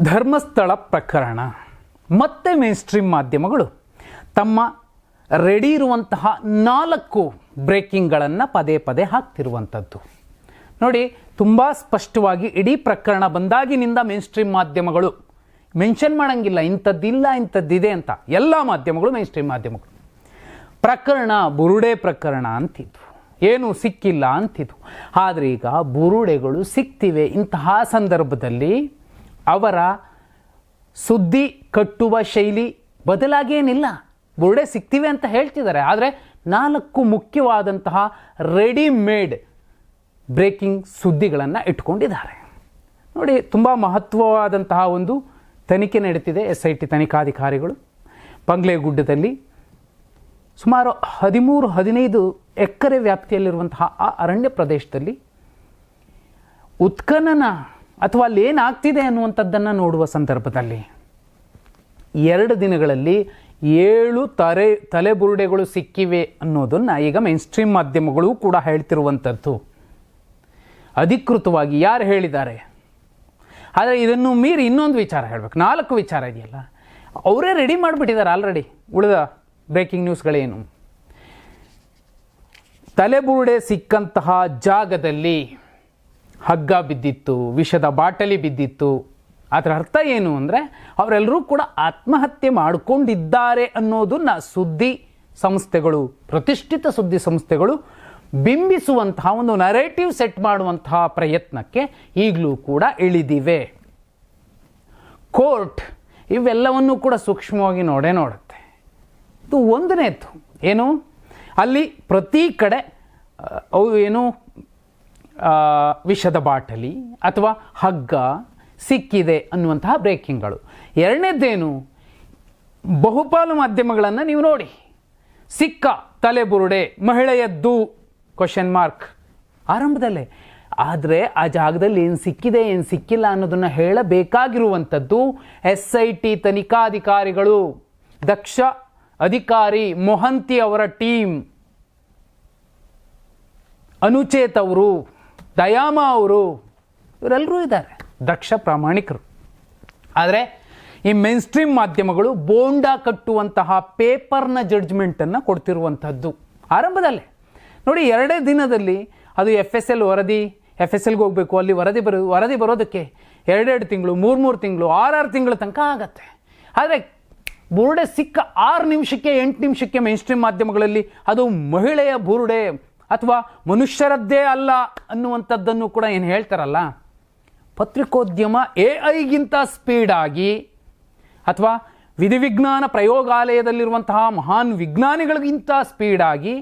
ಧರ್ಮಸ್ಥಳ ಪ್ರಕರಣ. ಮತ್ತೆ main stream ಮಾಧ್ಯಮಗಳು. ತಮ್ಮ ರೆಡಿ ಇರುವಂತಹ ನಾಲ್ಕು ಬ್ರೇಕಿಂಗ್ಗಳನ್ನು ಪದೇ ಪದೇ ಹಾಕ್ತಿರುವಂಥದ್ದು. ನೋಡಿ, ತುಂಬ ಸ್ಪಷ್ಟವಾಗಿ ಇಡೀ ಪ್ರಕರಣ ಬಂದಾಗಿನಿಂದ ಮೇನ್ ಸ್ಟ್ರೀಮ್ ಮಾಧ್ಯಮಗಳು ಮೆನ್ಷನ್ ಮಾಡೋಂಗಿಲ್ಲ, ಇಂಥದ್ದಿಲ್ಲ, ಇಂಥದ್ದಿದೆ ಅಂತ. ಎಲ್ಲ ಮಾಧ್ಯಮಗಳು ಮೇನ್ ಸ್ಟ್ರೀಮ್ ಮಾಧ್ಯಮಗಳು. ಪ್ರಕರಣ ಬುರುಡೆ ಪ್ರಕರಣ ಅಂತಿದ್ವು. ಏನು ಸಿಕ್ಕಿಲ್ಲ ಅಂತಿದ್ವು. ಆದರೆ ಈಗ ಬುರುಡೆಗಳು ಸಿಕ್ತಿವೆ ಇಂತಹ ಸಂದರ್ಭದಲ್ಲಿ ಅವರ ಸುದ್ದಿ ಕಟ್ಟುವ ಶೈಲಿ ಬದಲಾಗೇನಿಲ್ಲ. ಬುರುಡೆ ಸಿಗ್ತಿವೆ ಅಂತ ಹೇಳ್ತಿದ್ದಾರೆ. ಆದರೆ ನಾಲ್ಕು ಮುಖ್ಯವಾದಂತಹ ರೆಡಿಮೇಡ್ ಬ್ರೇಕಿಂಗ್ ಸುದ್ದಿಗಳನ್ನು ಇಟ್ಕೊಂಡಿದ್ದಾರೆ. ನೋಡಿ, ತುಂಬ ಮಹತ್ವವಾದಂತಹ ಒಂದು ತನಿಖೆ ನಡೀತಿದೆ ಎಸ್ ಐ ಟಿ ತನಿಖಾಧಿಕಾರಿಗಳು. ಬಂಗ್ಲೆಗುಡ್ಡದಲ್ಲಿ ಸುಮಾರು ಹದಿಮೂರು, ಹದಿನೈದು ಎಕರೆ ವ್ಯಾಪ್ತಿಯಲ್ಲಿರುವಂತಹ ಆ ಅರಣ್ಯ ಪ್ರದೇಶದಲ್ಲಿ ಉತ್ಖನನ ಅಥವಾ ಅಲ್ಲಿ ಏನಾಗ್ತಿದೆ ಅನ್ನುವಂಥದ್ದನ್ನು ನೋಡುವ ಸಂದರ್ಭದಲ್ಲಿ ಎರಡು ದಿನಗಳಲ್ಲಿ ಏಳು ತಲೆ ತಲೆಬುರುಡೆಗಳು ಸಿಕ್ಕಿವೆ ಅನ್ನೋದನ್ನು ಈಗ ಮೈನ್ ಸ್ಟ್ರೀಮ್ ಮಾಧ್ಯಮಗಳು ಕೂಡ ಹೇಳ್ತಿರುವಂಥದ್ದು. ಅಧಿಕೃತವಾಗಿ ಯಾರು ಹೇಳಿದ್ದಾರೆ? ಆದರೆ ಇದನ್ನು ಮೀರಿ ಇನ್ನೊಂದು ವಿಚಾರ ಹೇಳಬೇಕು. ನಾಲ್ಕು ವಿಚಾರ ಇದೆಯಲ್ಲ. ಅವರೇ ರೆಡಿ ಮಾಡಿಬಿಟ್ಟಿದ್ದಾರೆ ಆಲ್ರೆಡಿ ಉಳಿದ ಬ್ರೇಕಿಂಗ್ ನ್ಯೂಸ್ಗಳೇನು ತಲೆಬುರುಡೆ ಸಿಕ್ಕಂತಹ ಜಾಗದಲ್ಲಿ ಹಗ್ಗ ಬಿದ್ದಿತ್ತು, ವಿಷದ ಬಾಟಲಿ ಬಿದ್ದಿತ್ತು. ಅದರ ಅರ್ಥ ಏನು ಅಂದರೆ, ಅವರೆಲ್ಲರೂ ಕೂಡ ಆತ್ಮಹತ್ಯೆ ಮಾಡಿಕೊಂಡಿದ್ದಾರೆ ಅನ್ನೋದನ್ನ ಸುದ್ದಿ ಸಂಸ್ಥೆಗಳು, ಪ್ರತಿಷ್ಠಿತ ಸುದ್ದಿ ಸಂಸ್ಥೆಗಳು ಬಿಂಬಿಸುವಂತಹ ಒಂದು ನರೇಟಿವ್ ಸೆಟ್ ಮಾಡುವಂತಹ ಪ್ರಯತ್ನಕ್ಕೆ ಈಗಲೂ ಕೂಡ ಇಳಿದಿವೆ. ಕೋರ್ಟ್ ಇವೆಲ್ಲವನ್ನೂ ಕೂಡ ಸೂಕ್ಷ್ಮವಾಗಿ ನೋಡೇ ನೋಡುತ್ತೆ. ಇದು ಒಂದನೇದು. ಏನು? ಅಲ್ಲಿ ಪ್ರತಿ ಕಡೆ ಅವು ಏನು? ವಿಷದ ಬಾಟಲಿ ಅಥವಾ ಹಗ್ಗ ಸಿಕ್ಕಿದೆ ಅನ್ನುವಂತಹ ಬ್ರೇಕಿಂಗ್ಗಳು. ಎರಡನೇದ್ದೇನು? ಬಹುಪಾಲು ಮಾಧ್ಯಮಗಳನ್ನು ನೀವು ನೋಡಿ. ಸಿಕ್ಕ ತಲೆಬುರುಡೆ, ಮಹಿಳೆಯದ್ದು? ಕ್ವಶನ್ ಮಾರ್ಕ್ ಆರಂಭದಲ್ಲೇ. ಆದರೆ ಆ ಜಾಗದಲ್ಲಿ ಏನು ಸಿಕ್ಕಿದೆ, ಏನು ಸಿಕ್ಕಿಲ್ಲ ಅನ್ನೋದನ್ನು ಹೇಳಬೇಕಾಗಿರುವಂಥದ್ದು ಎಸ್ ಐ ಟಿ ತನಿಖಾಧಿಕಾರಿಗಳು. ದಕ್ಷ ಅಧಿಕಾರಿ ಮೊಹಂತಿ ಅವರ ಟೀಮ್. ಅನುಚೇತ್ ಅವರು. ದಯಾಮ ಅವರು ಇವರೆಲ್ಲರೂ ಇದ್ದಾರೆ, ದಕ್ಷ ಪ್ರಾಮಾಣಿಕರು. ಆದರೆ ಈ ಮೇನ್ ಸ್ಟ್ರೀಮ್ ಮಾಧ್ಯಮಗಳು ಬೋಂಡಾ ಕಟ್ಟುವಂತಹ ಪೇಪರ್ನ ಜಡ್ಜ್ಮೆಂಟನ್ನು ಕೊಡ್ತಿರುವಂಥದ್ದು ಆರಂಭದಲ್ಲೇ. ನೋಡಿ, ಎರಡೇ ದಿನದಲ್ಲಿ ಅದು ಎಫ್ ಎಸ್ ಎಲ್ ವರದಿ ಎಫ್ ಎಸ್ ಎಲ್ಗೆ ಹೋಗಬೇಕು, ಅಲ್ಲಿ ವರದಿ ಬರೋ, ವರದಿ ಬರೋದಕ್ಕೆ ಎರಡೆರಡು ತಿಂಗಳು, ಮೂರು ಮೂರು ತಿಂಗಳು, ಆರಾರು ತಿಂಗಳ ತನಕ ಆಗತ್ತೆ. ಆದರೆ ಬುರುಡೆ ಸಿಕ್ಕ ಆರು ನಿಮಿಷಕ್ಕೆ ಎಂಟು ನಿಮಿಷಕ್ಕೆ ಮೇನ್ ಸ್ಟ್ರೀಮ್ ಮಾಧ್ಯಮಗಳಲ್ಲಿ ಅದು ಮಹಿಳೆಯ ಬುರುಡೆ ಅಥವಾ ಮನುಷ್ಯರದ್ದೇ ಅಲ್ಲ ಅನ್ನುವಂಥದ್ದನ್ನು ಕೂಡ ಏನು ಹೇಳ್ತಾರಲ್ಲ? ಪತ್ರಿಕೋದ್ಯಮ ಎ ಐಗಿಂತ ಸ್ಪೀಡಾಗಿ ಅಥವಾ ವಿಧಿವಿಜ್ಞಾನ ಪ್ರಯೋಗಾಲಯದಲ್ಲಿರುವಂತಹ ಮಹಾನ್ ವಿಜ್ಞಾನಿಗಳಿಗಿಂತ ಸ್ಪೀಡಾಗಿ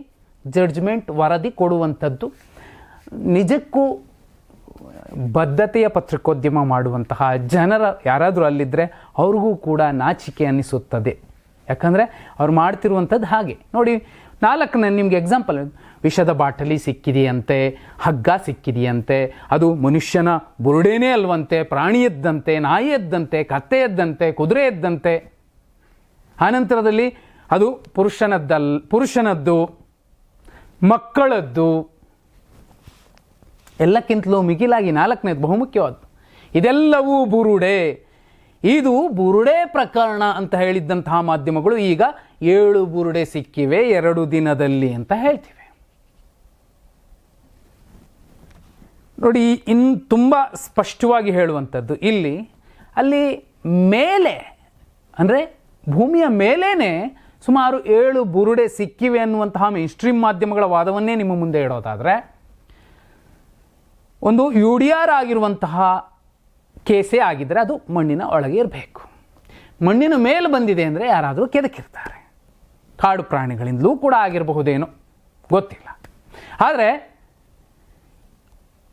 ಜಡ್ಜ್ಮೆಂಟ್ ವರದಿ ಕೊಡುವಂಥದ್ದು, ನಿಜಕ್ಕೂ ಬದ್ಧತೆಯ ಪತ್ರಿಕೋದ್ಯಮ ಮಾಡುವಂತಹ ಜನರ ಯಾರಾದರೂ ಅಲ್ಲಿದ್ದರೆ ಅವ್ರಿಗೂ ಕೂಡ ನಾಚಿಕೆ ಅನ್ನಿಸುತ್ತದೆ ಯಾಕಂದರೆ ಅವ್ರು ಮಾಡ್ತಿರುವಂಥದ್ದು ಹಾಗೆ. ನೋಡಿ ನಾಲ್ಕು ನಾನು ನಿಮಗೆ ಎಕ್ಸಾಂಪಲ್ ವಿಷದ ಬಾಟಲಿ ಸಿಕ್ಕಿದೆಯಂತೆ, ಹಗ್ಗ ಸಿಕ್ಕಿದೆಯಂತೆ, ಅದು ಮನುಷ್ಯನ ಬುರುಡೇನೇ ಅಲ್ವಂತೆ ಪ್ರಾಣಿಯದ್ದಂತೆ ನಾಯಿಯದ್ದಂತೆ ಕತ್ತೆಯದ್ದಂತೆ ಕುದುರೆಯದ್ದಂತೆ ಆನಂತರದಲ್ಲಿ ಅದು ಪುರುಷನದ್ದಲ್, ಪುರುಷನದ್ದು, ಮಕ್ಕಳದ್ದು. ಎಲ್ಲಕ್ಕಿಂತಲೂ ಮಿಗಿಲಾಗಿ ನಾಲ್ಕನೇದು ಬಹುಮುಖ್ಯವಾದ್ದು. ಇದೆಲ್ಲವೂ ಬುರುಡೆ. ಇದು ಬುರುಡೆ ಪ್ರಕರಣ ಅಂತ ಹೇಳಿದ್ದಂತಹ ಮಾಧ್ಯಮಗಳು ಈಗ ಏಳು ಬುರುಡೆ ಸಿಕ್ಕಿವೆ, ಎರಡು ದಿನದಲ್ಲಿ ಅಂತ ಹೇಳ್ತಿವೆ. ನೋಡಿ, ಇನ್ ತುಂಬ ಸ್ಪಷ್ಟವಾಗಿ ಹೇಳುವಂಥದ್ದು, ಇಲ್ಲಿ, ಅಲ್ಲಿ ಮೇಲೆ, ಅಂದರೆ ಭೂಮಿಯ ಮೇಲೇನೆ ಸುಮಾರು ಏಳು ಬುರುಡೆ ಸಿಕ್ಕಿವೆ ಅನ್ನುವಂತಹ ಮೇನ್ ಮಾಧ್ಯಮಗಳ ವಾದವನ್ನೇ ನಿಮ್ಮ ಮುಂದೆ ಇಡೋದಾದರೆ, ಒಂದು ಯು ಡಿ ಆರ್ ಆಗಿರುವಂತಹ ಕೇಸೇ ಆಗಿದ್ದರೆ ಅದು ಮಣ್ಣಿನ ಒಳಗೆ ಇರಬೇಕು. ಮಣ್ಣಿನ ಮೇಲೆ ಬಂದಿದೆ ಅಂದರೆ ಯಾರಾದರೂ ಕೆದಕಿರ್ತಾರೆ. ಕಾಡು ಪ್ರಾಣಿಗಳಿಂದಲೂ ಕೂಡ ಆಗಿರಬಹುದೇನೋ? ಗೊತ್ತಿಲ್ಲ. ಆದರೆ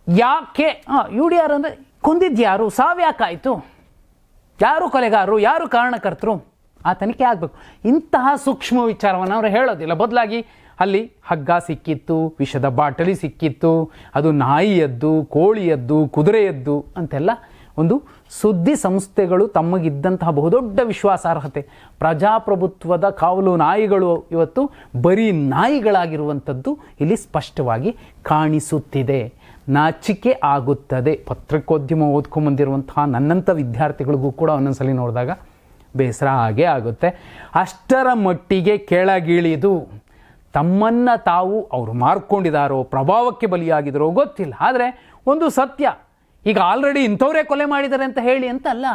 ಯಾಕೆ ಯು ಡಿ ಆರ್ ಅಂದರೆ ಕೊಂದಿದ್ಯಾರು ಸಾವ್ಯಾಕಾಯಿತು. ಯಾರು ಕೊಲೆಗಾರರು? ಯಾರು ಕಾರಣಕರ್ತರು? ಆ ತನಿಖೆ ಆಗಬೇಕು. ಇಂತಹ ಸೂಕ್ಷ್ಮ ವಿಚಾರವನ್ನು ಅವರು ಹೇಳೋದಿಲ್ಲ. ಬದಲಾಗಿ ಅಲ್ಲಿ ಹಗ್ಗ ಸಿಕ್ಕಿತ್ತು, ವಿಷದ ಬಾಟಲಿ ಸಿಕ್ಕಿತ್ತು, ಅದು ನಾಯಿಯದ್ದು, ಕೋಳಿಯದ್ದು, ಕುದುರೆಯದ್ದು ಅಂತೆಲ್ಲ ಒಂದು ಸುದ್ದಿ ಸಂಸ್ಥೆಗಳು ತಮಗಿದ್ದಂತಹ ಬಹುದೊಡ್ಡ ವಿಶ್ವಾಸಾರ್ಹತೆ. ಪ್ರಜಾಪ್ರಭುತ್ವದ ಕಾವಲು ನಾಯಿಗಳು ಇವತ್ತು ಬರೀ ನಾಯಿಗಳಾಗಿರುವಂಥದ್ದು ಇಲ್ಲಿ ಸ್ಪಷ್ಟವಾಗಿ ಕಾಣಿಸುತ್ತಿದೆ. ನಾಚಿಕೆ ಆಗುತ್ತದೆ. ಪತ್ರಿಕೋದ್ಯಮ ಓದ್ಕೊಂಬಂದಿರುವಂತಹ ನನ್ನಂಥ ವಿದ್ಯಾರ್ಥಿಗಳಿಗೂ ಕೂಡ ಒಂದೊಂದ್ಸಲಿ ನೋಡಿದಾಗ ಬೇಸರ ಹಾಗೆ ಆಗುತ್ತೆ. ಅಷ್ಟರ ಮಟ್ಟಿಗೆ ಕೆಳಗಿಳಿದು ತಮ್ಮನ್ನು ತಾವು ಅವರು ಮಾರ್ಕೊಂಡಿದಾರೋ, ಪ್ರಭಾವಕ್ಕೆ ಬಲಿಯಾಗಿದ್ದಾರೋ ಗೊತ್ತಿಲ್ಲ. ಆದರೆ ಒಂದು ಸತ್ಯ ಈಗ ಆಲ್ರೆಡಿ ಇಂಥವರೇ ಕೊಲೆ ಮಾಡಿದ್ದಾರೆ ಅಂತ ಹೇಳಿ ಅಂತ ಅಲ್ಲ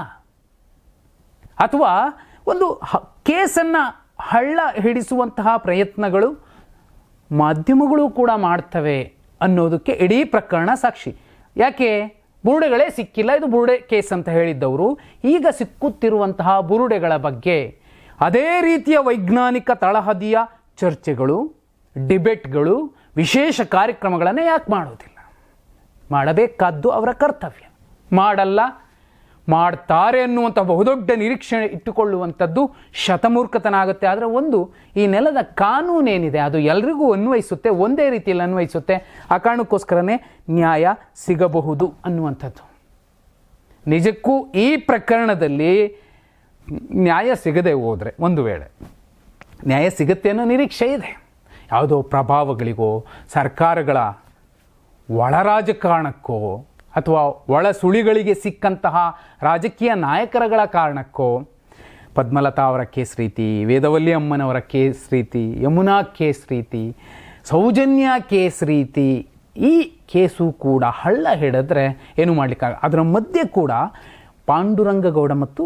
ಅಥವಾ ಒಂದು ಕೇಸನ್ನು ಹಳ್ಳ ಹಿಡಿಸುವಂತಹ ಪ್ರಯತ್ನಗಳು ಮಾಧ್ಯಮಗಳು ಕೂಡ ಮಾಡ್ತವೆ ಅನ್ನೋದಕ್ಕೆ ಇಡೀ ಪ್ರಕರಣ ಸಾಕ್ಷಿ. ಯಾಕೆ? ಬುರುಡೆಗಳೇ ಸಿಕ್ಕಿಲ್ಲ, ಇದು ಬುರುಡೆ ಕೇಸ್ ಅಂತ ಹೇಳಿದ್ದವರು. ಈಗ ಸಿಕ್ಕುತ್ತಿರುವಂತಹ ಬುರುಡೆಗಳ ಬಗ್ಗೆ ಅದೇ ರೀತಿಯ ವೈಜ್ಞಾನಿಕ ತಳಹದಿಯ ಚರ್ಚೆಗಳು, ಡಿಬೇಟ್ಗಳು, ವಿಶೇಷ ಕಾರ್ಯಕ್ರಮಗಳನ್ನು ಯಾಕೆ ಮಾಡೋದಿಲ್ಲ? ಮಾಡಬೇಕಾದ್ದು ಅವರ ಕರ್ತವ್ಯ. ಮಾಡಲ್ಲ, ಮಾಡ್ತಾರೆ ಅನ್ನುವಂಥ ಬಹುದೊಡ್ಡ ನಿರೀಕ್ಷಣೆ ಇಟ್ಟುಕೊಳ್ಳುವಂಥದ್ದು ಶತಮೂರ್ಖತನ ಆಗುತ್ತೆ ಆದರೆ ಒಂದು, ಈ ನೆಲದ ಕಾನೂನೇನಿದೆ, ಅದು ಎಲ್ರಿಗೂ ಅನ್ವಯಿಸುತ್ತೆ, ಒಂದೇ ರೀತಿಯಲ್ಲಿ ಅನ್ವಯಿಸುತ್ತೆ. ಆ ಕಾರಣಕ್ಕೋಸ್ಕರನೇ ನ್ಯಾಯ ಸಿಗಬಹುದು ಅನ್ನುವಂಥದ್ದು. ನಿಜಕ್ಕೂ ಈ ಪ್ರಕರಣದಲ್ಲಿ ನ್ಯಾಯ ಸಿಗದೆ ಹೋದರೆ, ಒಂದು ವೇಳೆ ನ್ಯಾಯ ಸಿಗುತ್ತೆ ಅನ್ನೋ ನಿರೀಕ್ಷೆ ಇದೆ. ಯಾವುದೋ ಪ್ರಭಾವಗಳಿಗೋ, ಸರ್ಕಾರಗಳ ಒಳ ರಾಜಕಾರಣಕ್ಕೋ ಅಥವಾ ಒಳ ಸುಳಿಗಳಿಗೆ ಸಿಕ್ಕಂತಹ ರಾಜಕೀಯ ನಾಯಕರಗಳ ಕಾರಣಕ್ಕೋ ಪದ್ಮಲತಾ ಅವರ ಕೇಸ್ ರೀತಿ ವೇದವಲ್ಲಿ ಅಮ್ಮನವರ ಕೇಸ್ ರೀತಿ ಯಮುನಾ ಕೇಸ್ ರೀತಿ ಸೌಜನ್ಯ ಕೇಸ್ ರೀತಿ ಈ ಕೇಸು ಕೂಡ ಹಳ್ಳ ಹಿಡಿದ್ರೆ ಏನು ಮಾಡಲಿಕ್ಕಾಗ ಅದರ ಮಧ್ಯೆ ಕೂಡ ಪಾಂಡುರಂಗಗೌಡ ಮತ್ತು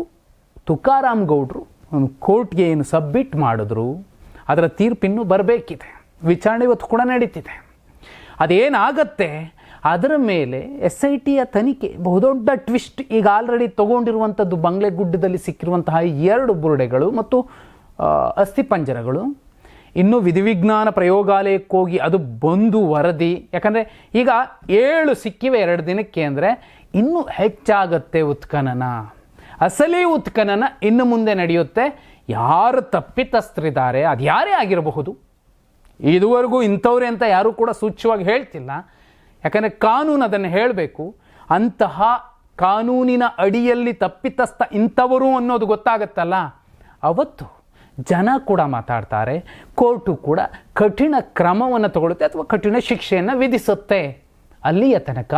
ತುಕಾರಾಮ್ ಗೌಡರು ಕೋರ್ಟ್ಗೆ ಏನು ಸಬ್ಮಿಟ್ ಮಾಡಿದ್ರು, ಅದರ ತೀರ್ಪಿನ್ನು ಬರಬೇಕಿದೆ. ವಿಚಾರಣೆ ಇವತ್ತು ಕೂಡ ನಡೀತಿದೆ. ಅದೇನಾಗತ್ತೆ? ಅದರ ಮೇಲೆ ಎಸ್ ಐ ಟಿಯ ತನಿಖೆ, ಬಹುದೊಡ್ಡ ಟ್ವಿಸ್ಟ್ ಈಗ ಆಲ್ರೆಡಿ ತಗೊಂಡಿರುವಂಥದ್ದು ಬಂಗ್ಲೆಗುಡ್ಡದಲ್ಲಿ ಸಿಕ್ಕಿರುವಂತಹ ಎರಡು ಬುರುಡೆಗಳು ಮತ್ತು ಅಸ್ಥಿ ಅಸ್ಥಿಪಂಜರಗಳು ಇನ್ನು ವಿಧಿವಿಜ್ಞಾನ ಪ್ರಯೋಗಾಲಯಕ್ಕೆ ಹೋಗಿ ಅದು ಬಂದು ವರದಿ. ಯಾಕಂದರೆ ಈಗ ಏಳು ಸಿಕ್ಕಿವೆ ಎರಡು ದಿನಕ್ಕೆ ಅಂದರೆ ಇನ್ನೂ ಹೆಚ್ಚಾಗತ್ತೆ ಉತ್ಖನನ. ಅಸಲಿ ಉತ್ಖನನ ಇನ್ನು ಮುಂದೆ ನಡೆಯುತ್ತೆ. ಯಾರು ತಪ್ಪಿತಸ್ಥರಿದ್ದಾರೆ ಅದು ಯಾರೇ ಆಗಿರಬಹುದು? ಇದುವರೆಗೂ ಇಂಥವ್ರೆ ಅಂತ ಯಾರೂ ಕೂಡ ಸೂಚ್ಯವಾಗಿ ಹೇಳ್ತಿಲ್ಲ. ಯಾಕಂದರೆ ಕಾನೂನು ಅದನ್ನು ಹೇಳಬೇಕು. ಅಂತಹ ಕಾನೂನಿನ ಅಡಿಯಲ್ಲಿ ತಪ್ಪಿತಸ್ಥ ಇಂಥವರು ಅನ್ನೋದು ಗೊತ್ತಾಗತ್ತಲ್ಲ. ಅವತ್ತು ಜನ ಕೂಡ ಮಾತಾಡ್ತಾರೆ, ಕೋರ್ಟು ಕೂಡ ಕಠಿಣ ಕ್ರಮವನ್ನು ತಗೊಳುತ್ತೆ ಅಥವಾ ಕಠಿಣ ಶಿಕ್ಷೆಯನ್ನು ವಿಧಿಸುತ್ತೆ. ಅಲ್ಲಿಯ ತನಕ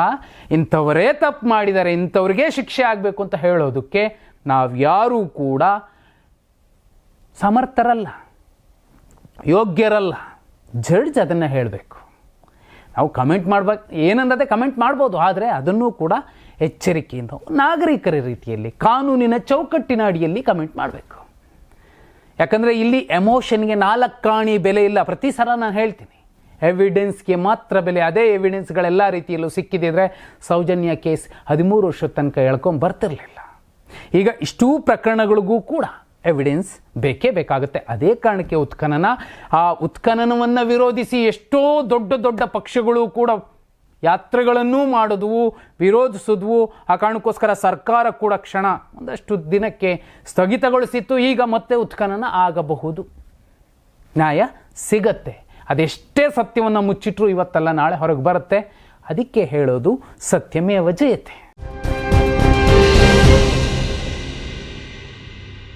ಇಂಥವರೇ ತಪ್ಪು ಮಾಡಿದ್ದಾರೆ, ಇಂಥವ್ರಿಗೆ ಶಿಕ್ಷೆ ಆಗಬೇಕು ಅಂತ ಹೇಳೋದಕ್ಕೆ ನಾವ್ಯಾರೂ ಕೂಡ ಸಮರ್ಥರಲ್ಲ, ಯೋಗ್ಯರಲ್ಲ. ಜಡ್ಜ್ ಅದನ್ನು ಹೇಳಬೇಕು. ನಾವು ಕಮೆಂಟ್ ಮಾಡ್ಬೇಕು ಏನನ್ನದೇ ಕಮೆಂಟ್ ಮಾಡ್ಬೋದು, ಆದರೆ ಅದನ್ನು ಕೂಡ ಎಚ್ಚರಿಕೆಯಿಂದ, ನಾಗರಿಕರ ರೀತಿಯಲ್ಲಿ, ಕಾನೂನಿನ ಚೌಕಟ್ಟಿನ ಅಡಿಯಲ್ಲಿ ಕಮೆಂಟ್ ಮಾಡಬೇಕು. ಯಾಕಂದರೆ ಇಲ್ಲಿ ಎಮೋಷನ್ಗೆ ನಾಲ್ಕು ಕಾಣಿ ಬೆಲೆ ಇಲ್ಲ. ಪ್ರತಿ ಸಲ ನಾನು ಹೇಳ್ತೀನಿ ಎವಿಡೆನ್ಸ್ಗೆ ಮಾತ್ರ ಬೆಲೆ, ಅದೇ ಎವಿಡೆನ್ಸ್ಗಳೆಲ್ಲ ರೀತಿಯಲ್ಲೂ ಸಿಕ್ಕಿದಿದ್ರೆ ಸೌಜನ್ಯ ಕೇಸ್ ಹದಿಮೂರು ವರ್ಷದ ತನಕ ಎಳ್ಕೊಂಡು ಬರ್ತಿರಲಿಲ್ಲ. ಈಗ ಇಷ್ಟೂ ಪ್ರಕರಣಗಳಿಗೂ ಕೂಡ ಎವಿಡೆನ್ಸ್ ಬೇಕೇ ಬೇಕಾಗುತ್ತೆ. ಅದೇ ಕಾರಣಕ್ಕೆ ಉತ್ಖನನ, ಆ ಉತ್ಖನನವನ್ನು ವಿರೋಧಿಸಿ ಎಷ್ಟೋ ದೊಡ್ಡ ದೊಡ್ಡ ಪಕ್ಷಗಳು ಕೂಡ ಯಾತ್ರೆಗಳನ್ನೂ ಮಾಡಿದ್ವು, ವಿರೋಧಿಸಿದ್ವು. ಆ ಕಾರಣಕ್ಕೋಸ್ಕರ ಸರ್ಕಾರ ಕೂಡ ಕ್ಷಣ, ಒಂದಷ್ಟು ದಿನಕ್ಕೆ ಸ್ಥಗಿತಗೊಳಿಸಿತ್ತು. ಈಗ ಮತ್ತೆ ಉತ್ಖನನ ಆಗಬಹುದು. ನ್ಯಾಯ ಸಿಗತ್ತೆ. ಅದೆಷ್ಟೇ ಸತ್ಯವನ್ನು ಮುಚ್ಚಿಟ್ರು ಇವತ್ತಲ್ಲ, ನಾಳೆ ಹೊರಗೆ ಬರುತ್ತೆ. ಅದಕ್ಕೆ ಹೇಳೋದು ಸತ್ಯಮೇವ ಜಯತೆ.